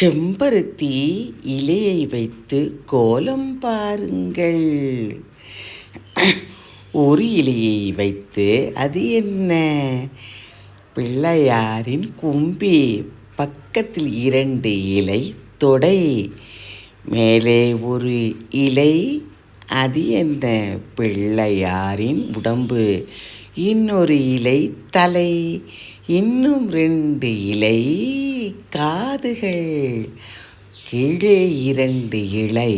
செம்பருத்தி இலையை வைத்து கோலம் பாருங்கள். ஒரு இலையை வைத்து அது என்ன? பிள்ளையாரின் கும்பி பக்கத்தில் இரண்டு இலை தொடை மேலே ஒரு இலை அது என்ன? பிள்ளையாரின் உடம்பு இன்னொரு இலை தலை இன்னும் ரெண்டு இலை காதுகள். கீழே இரண்டு இலை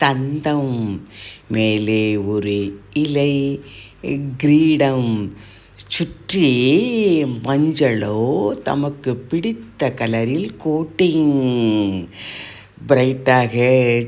தந்தம். மேலே ஒரு இலை கிரீடம். சுற்றி மஞ்சளோ தமக்கு பிடித்த கலரில் கோட்டிங். பிரைட்டாக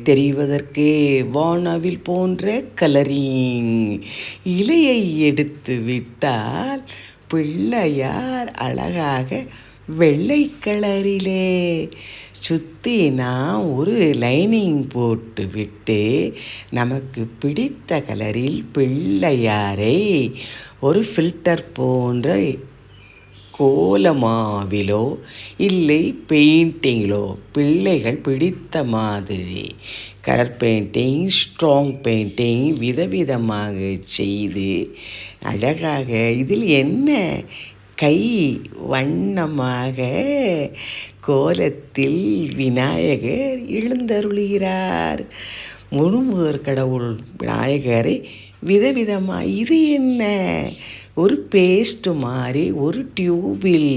தெரிவதற்கு வானாவில் போன்ற கலரிங். இலையை எடுத்து விட்டால் பிள்ளையார் அழகாக வெள்ளை கலரிலே சுற்றி நான் ஒரு லைனிங் போட்டு விட்டு நமக்கு பிடித்த கலரில் பிள்ளையாரை ஒரு ஃபில்டர் போன்ற கோலமாவிலோ இல்லை பெயிண்டிங்கிலோ பிள்ளைகள் பிடித்த மாதிரி. கலர் பெயிண்டிங் ஸ்ட்ராங் பெயிண்டிங் விதவிதமாக செய்து அழகாக இதில் என்ன கை வண்ணமாக கோலத்தில் விநாயகர் எழுந்தருளுகிறார். முழுமுதற் கடவுள் விநாயகரை விதவிதமாக இது என்ன? ஒரு பேஸ்ட்டு மாதிரி ஒரு டியூபில்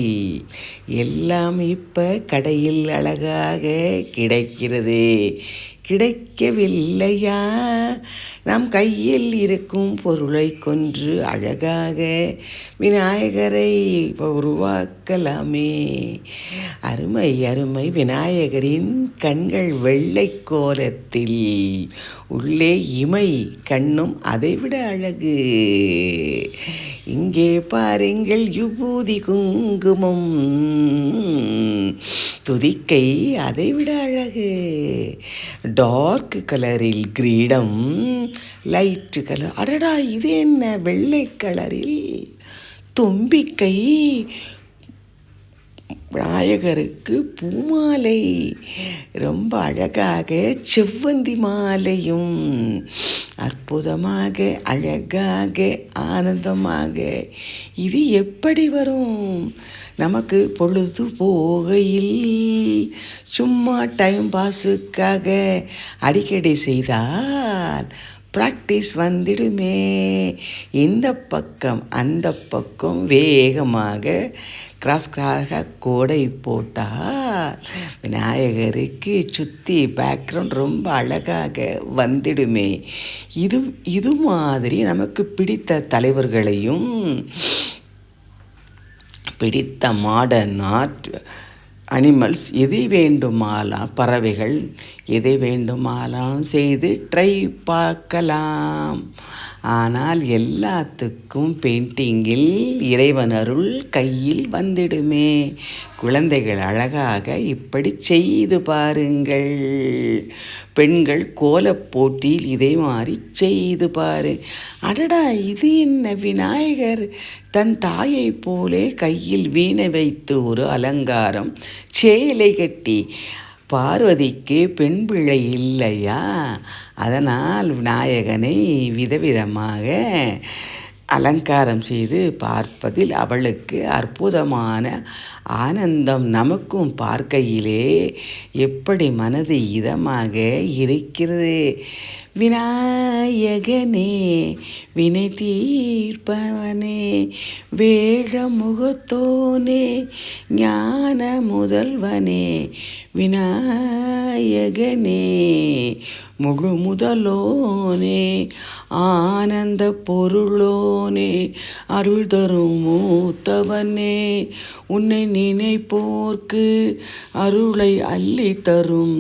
எல்லாம் இப்போ கடையில் அழகாக கிடைக்கிறது. கிடைக்கவில்லையா? நம் கையில் இருக்கும் பொருளை கொன்று அழகாக விநாயகரை உருவாக்கலாமே. அருமை அருமை. விநாயகரின் கண்கள் வெள்ளை கோலத்தில் உள்ளே இமை கண்ணும் அதைவிட அழகு. இங்கே பாருங்கள் யுபூதி குங்குமம். துதிக்கை அதைவிட அழகு. டார்க் கலரில் கிரீடம் லைட்டு கலர் அடடா இது என்ன வெள்ளை கலரில் தும்பிக்கை விநாயகருக்கு பூமாலை. ரொம்ப அழகாக செவ்வந்தி மாலையும் அற்புதமாக அழகாக ஆனந்தமாக. இது எப்படி வரும்? நமக்கு பொழுது போகையில் சும்மா டைம் பாஸுக்காக அடிக்கடி செய்தால் ப்ராக்டிஸ் வந்துடுமே. இந்த பக்கம் அந்த பக்கம் வேகமாக கிராஸ் கிராஸாக கோடை போட்டால் விநாயகருக்கு சுற்றி பேக்ரவுண்ட் ரொம்ப அழகாக வந்துடுமே. இது இது மாதிரி நமக்கு பிடித்த தலைவர்களையும் பிடித்த மாடர்ன் ஆர்ட் அனிமல்ஸ் எதை வேண்டுமாலாம் பறவைகள் எதை வேண்டுமானாலும் செய்து ட்ரை பார்க்கலாம். ஆனால் எல்லாத்துக்கும் பெயிண்டிங்கில் இறைவன் அருள் கையில் வந்துடுமே. குழந்தைகள் அழகாக இப்படி செய்து பாருங்கள். பெண்கள் கோலப் போட்டியில் இதே மாதிரி செய்து பாரு. அடடா இது என்ன விநாயகர்? தன் தாயை போலே கையில் வீணை வைத்து ஒரு அலங்காரம் சேலை கட்டி பார்வதிக்கு பெண் பிள்ளை இல்லையா? அதனால் விநாயகனை விதவிதமாக அலங்காரம் செய்து பார்ப்பதில் அவளுக்கு அற்புதமான ஆனந்தம். நமக்கும் பார்க்கையிலே எப்படி மனது இதமாக இருக்கிறது? விநாயகனே வினை தீர்ப்பவனே வேழ முகத்தோனே ஞான முதல்வனே விநாயகனே முழு முதலோனே ஆனந்த பொருளோனே அருள் தரும் மூத்தவனே உன்னை நினைப்போர்க்கு அருளை அள்ளி தரும்